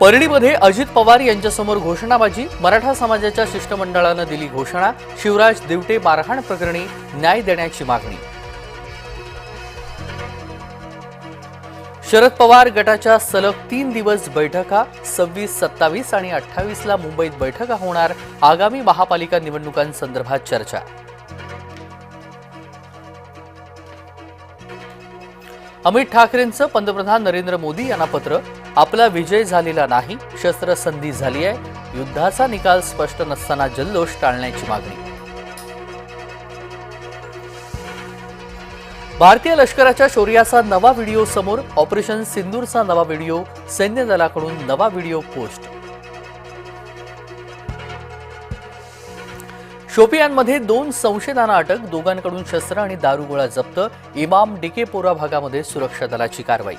परळीमध्ये अजित पवार यांच्यासमोर घोषणाबाजी. मराठा समाजाच्या शिष्टमंडळानं दिली घोषणा. शिवराज दिवटे मारहाण प्रकरणी न्याय देण्याची मागणी. शरद पवार गटाच्या सलग तीन दिवस बैठका सव्वीस सत्तावीस आणि अठ्ठावीसला मुंबईत बैठका होणार. आगामी महापालिका निवडणुकांसंदर्भात चर्चा. अमित ठाकरेंचं पंतप्रधान नरेंद्र मोदी यांना पत्र आपला विजय झालेला नाही शस्त्रसंधी झाली आहे युद्धाचा निकाल स्पष्ट नसताना जल्लोष टाळण्याची मागणी. भारतीय लष्कराच्या शौर्याचा नवा व्हिडिओ समोर ऑपरेशन सिंदूरचा नवा व्हिडिओ सैन्य दलाकडून नवा व्हिडिओ पोस्ट शोपियानमध्ये दोन संशयितांना अटक दोघांकडून शस्त्र आणि दारुगोळा जप्त इमाम डिकेपोरा भागामध्ये सुरक्षा दलाची कारवाई.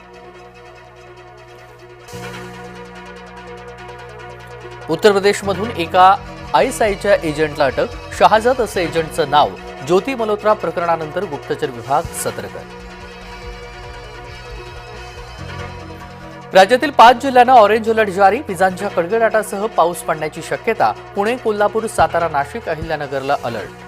उत्तर प्रदेशमधून एका आयएसआयच्या एजंटला अटक शहाजत असं एजंटचं नाव ज्योती मल्होत्रा प्रकरणानंतर गुप्तचर विभाग सतर्क राज्यातील पाच जिल्ह्यांना ऑरेंज अलर्ट जारी. विजांच्या कडकडाटासह पाऊस पडण्याची शक्यता. पुणे कोल्हापूर सातारा नाशिक अहिल्यानगरला अलर्ट.